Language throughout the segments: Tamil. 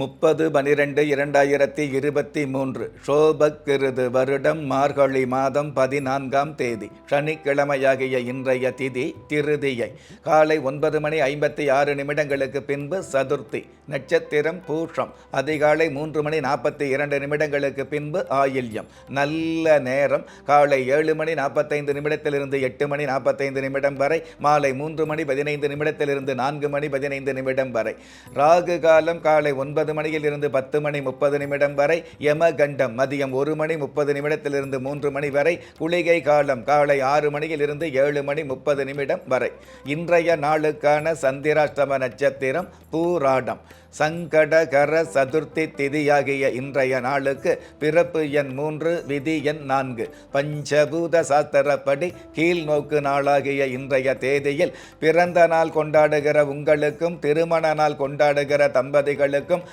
முப்பது பனிரெண்டு இரண்டாயிரத்தி இருபத்தி மூன்று ஷோபக் கிருது வருடம் மார்கழி மாதம் பதினான்காம் தேதி சனிக்கிழமையாகிய இன்றைய திதி திருதியை. காலை ஒன்பது மணி ஐம்பத்தி ஆறு நிமிடங்களுக்கு பின்பு சதுர்த்தி நட்சத்திரம் பூஷம் அதிகாலை மூன்று மணி நாற்பத்தி இரண்டு நிமிடங்களுக்கு பின்பு ஆயில்யம். நல்ல நேரம். காலை ஏழு மணி நாற்பத்தைந்து நிமிடத்திலிருந்து எட்டு மணி நாற்பத்தைந்து நிமிடம் வரை மாலை மூன்று மணி பதினைந்து நிமிடத்திலிருந்து நான்கு மணி பதினைந்து நிமிடம் வரை. ராகு காலம் காலை ஒன்பது மணியில் இருந்து பத்து மணி முப்பது நிமிடம் வரை யமகண்டம் மதியம் ஒரு மணி முப்பது நிமிடத்திலிருந்து மூன்று மணி வரை குளிகை காலம் காலை ஆறு மணியில் இருந்து ஏழு மணி முப்பது நிமிடம் வரை. இன்றைய நாளுக்கான சந்திராஷ்டம நட்சத்திரம் பூராடம். சங்கடகர சதுர்த்தி திதியாகிய இன்றைய நாளுக்கு பிறப்பு எண் மூன்று விதி எண் நான்கு. பஞ்சபூத சாஸ்திரப்படி கீழ் நோக்கு நாளாகிய இன்றைய தேதியில் பிறந்த நாள் கொண்டாடுகிற உங்களுக்கும் திருமண நாள் கொண்டாடுகிற தம்பதிகளுக்கும்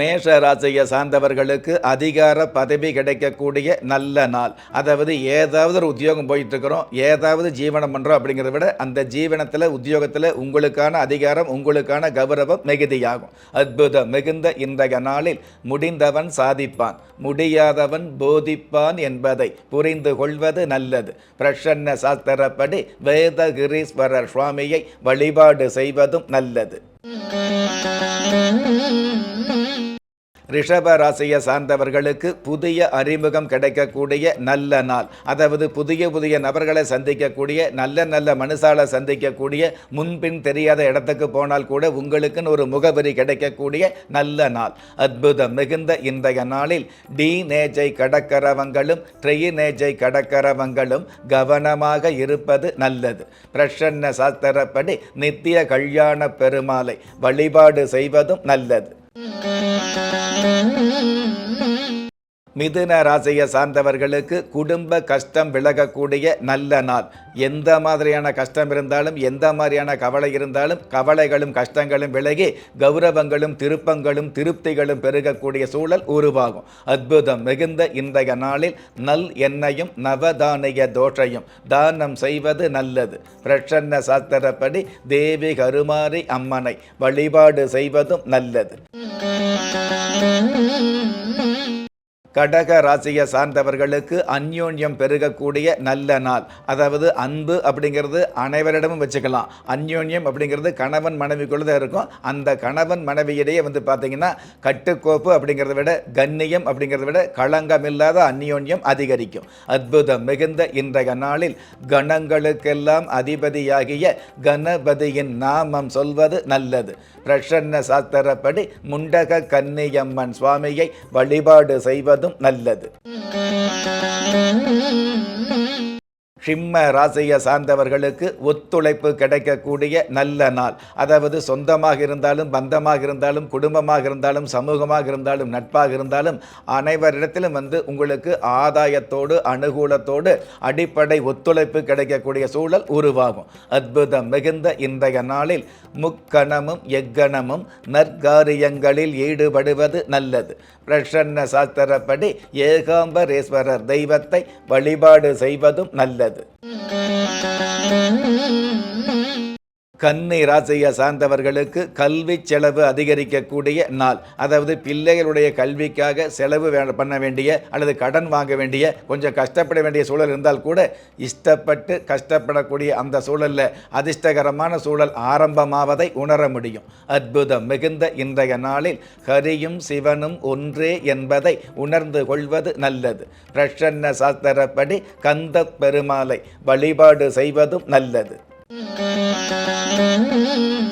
மேஷ ராசியை சார்ந்தவர்களுக்கு அதிகார பதவி கிடைக்கக்கூடிய நல்ல நாள். அதாவது ஏதாவது ஒரு உத்தியோகம் போயிட்டுருக்கிறோம் ஏதாவது ஜீவனம் பண்ணுறோம் அப்படிங்கிறத விட அந்த ஜீவனத்தில் உத்தியோகத்தில் உங்களுக்கான அதிகாரம் உங்களுக்கான கௌரவம் மிகுதியாகும். அற்புதம் மிகுந்த இன்றைய நாளில் முடிந்தவன் சாதிப்பான் முடியாதவன் போதிப்பான் என்பதை புரிந்து கொள்வது நல்லது. பிரசன்ன சாஸ்திரப்படி வேதகிரீஸ்வரர் சுவாமியை வழிபாடு செய்வதும் நல்லது. Mm-hmm. ரிஷப ராசியை சார்ந்தவர்களுக்கு புதிய அறிமுகம் கிடைக்கக்கூடிய நல்ல நாள். அதாவது புதிய புதிய நபர்களை சந்திக்கக்கூடிய நல்ல நல்ல மனுஷாலை சந்திக்கக்கூடிய முன்பின் தெரியாத இடத்துக்கு போனால் கூட உங்களுக்குன்னு ஒரு முகவரி கிடைக்கக்கூடிய நல்ல நாள். அற்புதம் மிகுந்த இன்றைய நாளில் டி நேஜை கடக்கிறவங்களும் ட்ரெயினேஜை கடக்கிறவங்களும் கவனமாக இருப்பது நல்லது. பிரசன்ன சாஸ்திரப்படி நித்திய கல்யாண பெருமாளை வழிபாடு செய்வதும் நல்லது. Thank you. மிதுன ராசியை சார்ந்தவர்களுக்கு குடும்ப கஷ்டம் விலகக்கூடிய நல்ல நாள். எந்த மாதிரியான கஷ்டம் இருந்தாலும் எந்த மாதிரியான கவலை இருந்தாலும் கவலைகளும் கஷ்டங்களும் விலகி கௌரவங்களும் திருப்பங்களும் திருப்திகளும் பெருகக்கூடிய சூழல் உருவாகும். அற்புதம் மிகுந்த இன்றைய நாளில் நல் எண்ணெயும் நவதானிய தோஷையும் தானம் செய்வது நல்லது. பிரசன்ன சாஸ்திரப்படி தேவி கருமாரி அம்மனை வழிபாடு செய்வதும் நல்லது. கடக ராசியை சார்ந்தவர்களுக்கு அந்யோன்யம் பெருகக்கூடிய நல்ல நாள். அதாவது அன்பு அப்படிங்கிறது அனைவரிடமும் வச்சுக்கலாம். அந்யோன்யம் அப்படிங்கிறது கணவன் மனைவிக்குள்ள தான் இருக்கும். அந்த கணவன் மனைவியிடையே வந்து பார்த்தீங்கன்னா கட்டுக்கோப்பு அப்படிங்கிறத விட கண்ணியம் அப்படிங்கிறத விட களங்கம் இல்லாத அந்யோன்யம் அதிகரிக்கும். அற்புதம் மிகுந்த இன்றைய நாளில் கணங்களுக்கெல்லாம் அதிபதியாகிய கணபதியின் நாமம் சொல்வது நல்லது. பிரசன்ன சாஸ்திரப்படி முண்டக கன்னியம்மன் சுவாமியை வழிபாடு செய்வது செய்வதும் நல்லது. சிம்ம ராசியை சார்ந்தவர்களுக்கு ஒத்துழைப்பு கிடைக்கக்கூடிய நல்ல நாள். அதாவது சொந்தமாக இருந்தாலும் பந்தமாக இருந்தாலும் குடும்பமாக இருந்தாலும் சமூகமாக இருந்தாலும் நட்பாக இருந்தாலும் அனைவரிடத்திலும் வந்து உங்களுக்கு ஆதாயத்தோடு அனுகூலத்தோடு அடிப்படை ஒத்துழைப்பு கிடைக்கக்கூடிய சூழல் உருவாகும். அற்புதம் மிகுந்த இன்றைய நாளில் முக்கணமும் எக்கணமும் நற்காரியங்களில் ஈடுபடுவது நல்லது. பிரசன்ன சாஸ்திரப்படி ஏகாம்பரேஸ்வரர் தெய்வத்தை வழிபாடு செய்வதும் நல்லது. நல்லது கண்ணை ராசியை சார்ந்தவர்களுக்கு கல்வி செலவு அதிகரிக்கக்கூடிய நாள். அதாவது பிள்ளைகளுடைய கல்விக்காக செலவு வே- பண்ண வேண்டிய அல்லது கடன் வாங்க வேண்டிய கொஞ்சம் கஷ்டப்பட வேண்டிய சூழல் இருந்தால் கூட இஷ்டப்பட்டு கஷ்டப்படக்கூடிய அந்த சூழலில் அதிர்ஷ்டகரமான சூழல் ஆரம்பமாவதை உணர முடியும். அற்புதம் மிகுந்த இன்றைய நாளில் ஹரியும் சிவனும் ஒன்றே என்பதை உணர்ந்து கொள்வது நல்லது. பிரசன்ன சாஸ்திரப்படி கந்த பெருமாளை வழிபாடு செய்வதும் நல்லது. Mm-hmm.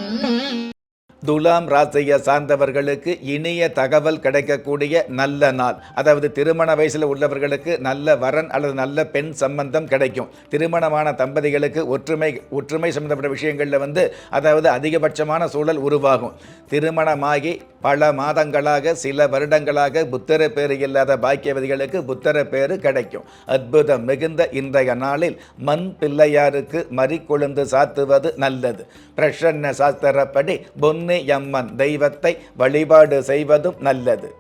துலாம் ராசியை சார்ந்தவர்களுக்கு இனிய தகவல் கிடைக்கக்கூடிய நல்ல நாள். அதாவது திருமண வயசில் உள்ளவர்களுக்கு நல்ல வரன் அல்லது நல்ல பெண் சம்பந்தம் கிடைக்கும். திருமணமான தம்பதிகளுக்கு ஒற்றுமை ஒற்றுமை சம்பந்தப்பட்ட விஷயங்களில் வந்து அதாவது அதிகபட்சமான சூழல் உருவாகும். திருமணமாகி பல மாதங்களாக சில வருடங்களாக புத்தர பேர் இல்லாத பாக்கியவதிகளுக்கு புத்தர பேர் கிடைக்கும். அற்புதம் மிகுந்த இன்றைய நாளில் மண் பிள்ளையாருக்கு மறிக்கொழுந்து சாத்துவது நல்லது. பிரசன்ன சாஸ்திரப்படி பொன்னு எம்மன் தெய்வத்தை வழிபாடு செய்வதும் நல்லது.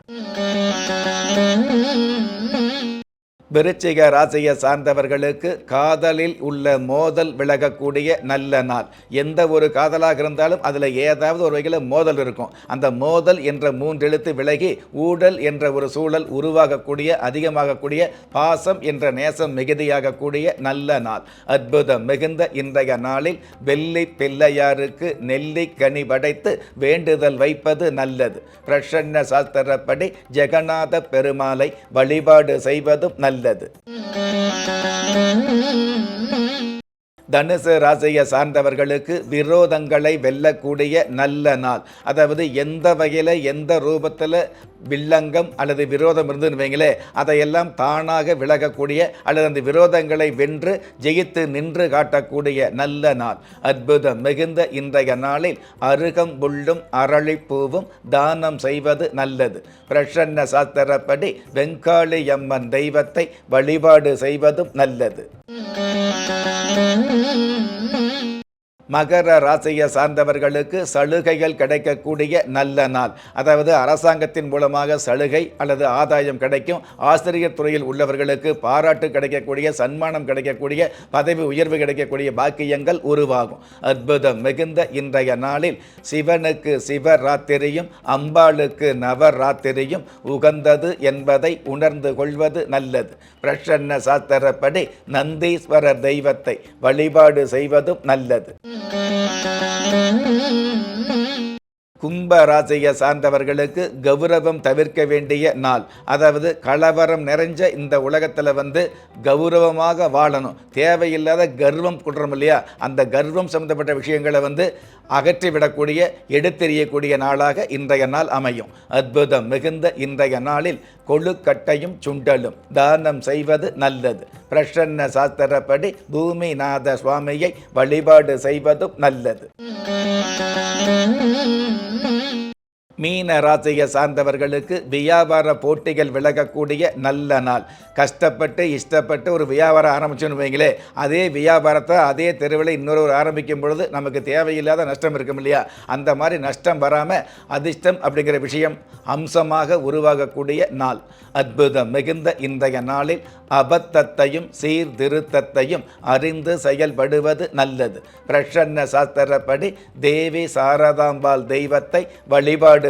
விருச்சிக ராசியை சார்ந்தவர்களுக்கு காதலில் உள்ள மோதல் விலகக்கூடிய நல்ல நாள். எந்த ஒரு காதலாக இருந்தாலும் அதில் ஏதாவது ஒரு வகையில் மோதல் இருக்கும். அந்த மோதல் என்ற மூன்றெழுத்து விலகி ஊடல் என்ற ஒரு சூழல் உருவாகக்கூடிய அதிகமாகக்கூடிய பாசம் என்ற நேசம் மிகுதியாகக்கூடிய நல்ல நாள். அற்புதம் மிகுந்த இன்றைய நாளில் வெள்ளி பிள்ளையாருக்கு நெல்லி கனி படைத்து வேண்டுதல் வைப்பது நல்லது. பிரசன்ன சாஸ்திரப்படி ஜெகநாத பெருமாளை வழிபாடு செய்வதும் நல்லது. தனுசு ராசியை சார்ந்தவர்களுக்கு விரோதங்களை வெல்லக்கூடிய நல்ல நாள். அதாவது எந்த வகையில் எந்த ரூபத்தில் வில்லங்கம் அல்லது விரோதம் இருந்துன்னு வைங்களே அதையெல்லாம் தானாக விலகக்கூடிய அல்லது அந்த விரோதங்களை வென்று ஜெயித்து நின்று காட்டக்கூடிய நல்ல நாள். அற்புதம் மிகுந்த இன்றைய நாளில் அருகம் புல்லும் அரளிப்பூவும் தானம் செய்வது நல்லது. பிரசன்ன சாஸ்திரப்படி வெங்காளி அம்மன் தெய்வத்தை வழிபாடு செய்வதும் நல்லது. மகர ராசியை சார்ந்தவர்களுக்கு சலுகைகள் கிடைக்கக்கூடிய நல்ல நாள். அதாவது அரசாங்கத்தின் மூலமாக சலுகை அல்லது ஆதாயம் கிடைக்கும். ஆசிரியர் துறையில் உள்ளவர்களுக்கு பாராட்டு கிடைக்கக்கூடிய சன்மானம் கிடைக்கக்கூடிய பதவி உயர்வு கிடைக்கக்கூடிய பாக்கியங்கள் உருவாகும். அற்புதம் மிகுந்த இன்றைய நாளில் சிவனுக்கு சிவராத்திரியும் அம்பாளுக்கு நவராத்திரியும் உகந்தது என்பதை உணர்ந்து கொள்வது நல்லது. பிரசன்ன சாஸ்திரப்படி நந்தீஸ்வரர் தெய்வத்தை வழிபாடு செய்வதும் நல்லது. Mm-hmm. கும்ப ராசியை சார்ந்தவர்களுக்கு கௌரவம் தவிர்க்க வேண்டிய நாள். அதாவது கலவரம் நிறைஞ்ச இந்த உலகத்தில் வந்து கௌரவமாக வாழணும். தேவையில்லாத கர்வம் கொடுறோம் இல்லையா? அந்த கர்வம் சம்மந்தப்பட்ட விஷயங்களை வந்து அகற்றிவிடக்கூடிய எடுத்தெறியக்கூடிய நாளாக இன்றைய நாள் அமையும். அற்புதம் மிகுந்த இன்றைய நாளில் கொழுக்கட்டையும் சுண்டலும். தானம் செய்வது நல்லது. பிரசன்ன சாஸ்திரப்படி பூமிநாத சுவாமியை வழிபாடு செய்வதும் நல்லது. Mm-hmm. மீன ராசியை சார்ந்தவர்களுக்கு வியாபார போட்டிகள் விலகக்கூடிய நல்ல நாள். கஷ்டப்பட்டு இஷ்டப்பட்டு ஒரு வியாபாரம் ஆரம்பிச்சுன்னு வைங்களே அதே வியாபாரத்தை அதே தெருவில் இன்னொரு ஆரம்பிக்கும் பொழுது நமக்கு தேவையில்லாத நஷ்டம் இருக்கும் இல்லையா? அந்த மாதிரி நஷ்டம் வராமல் அதிர்ஷ்டம் அப்படிங்கிற விஷயம் அம்சமாக உருவாகக்கூடிய நாள். அற்புதம் மிகுந்த இன்றைய நாளில் அபத்தத்தையும் சீர்திருத்தத்தையும் அறிந்து செயல்படுவது நல்லது. பிரசன்ன சாஸ்திரப்படி தேவி சாரதாம்பாள் தெய்வத்தை வழிபாடு